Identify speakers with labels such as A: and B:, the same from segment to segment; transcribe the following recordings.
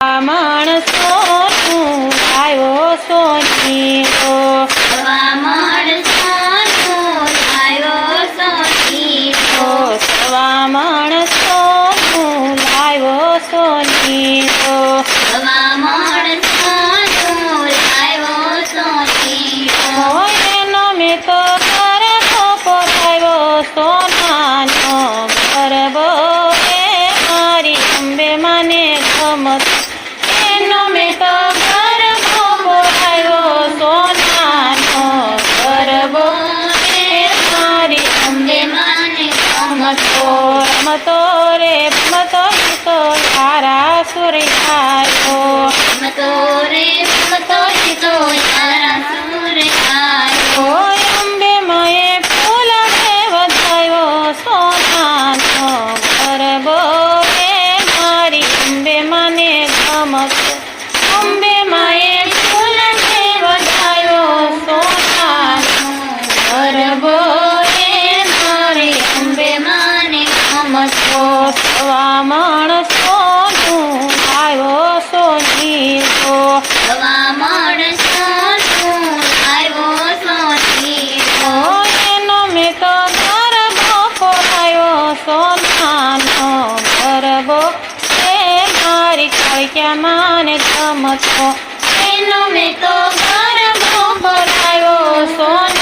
A: માણસો તું આવ્યો સોનીરો સવા માણસો તું લાવ્યો
B: સોની
A: તમો કરવો એ મારી કાળક્યા માને તમો એનો મેં તો ગરબો
B: બોલાવ્યો સોન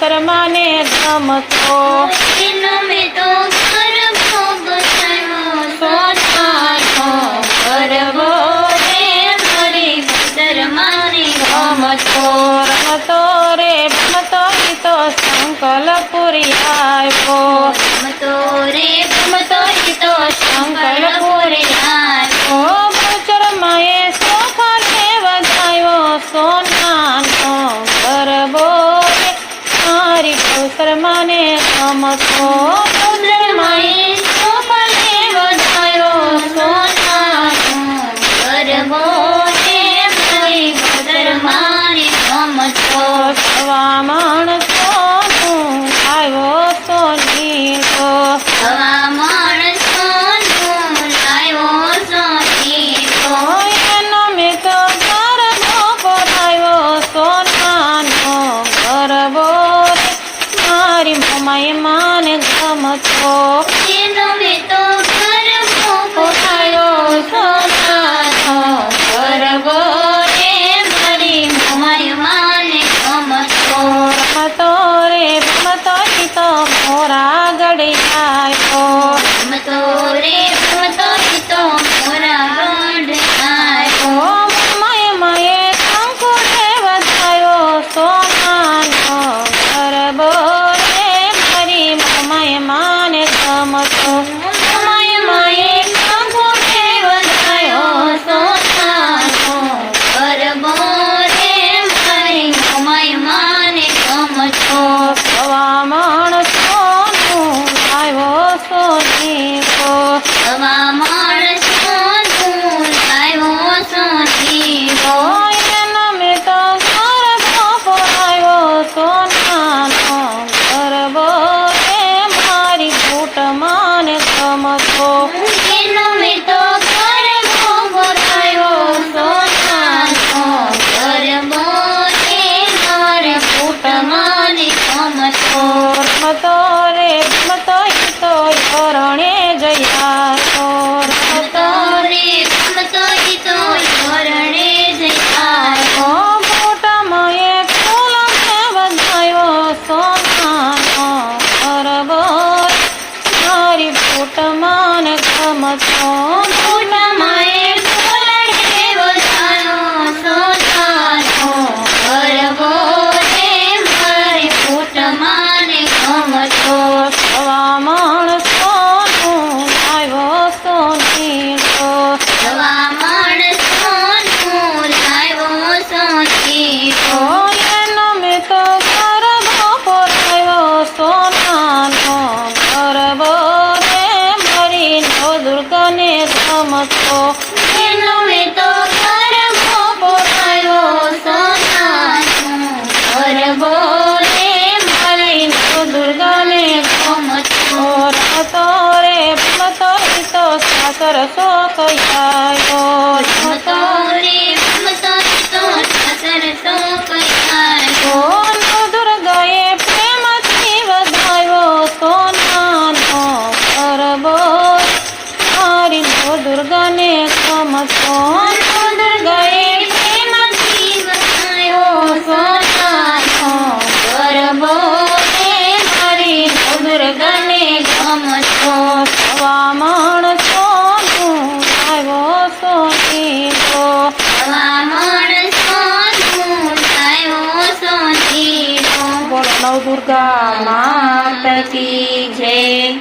A: કર્માને ગમતો
B: એમાં
A: ગમતો. soy morning.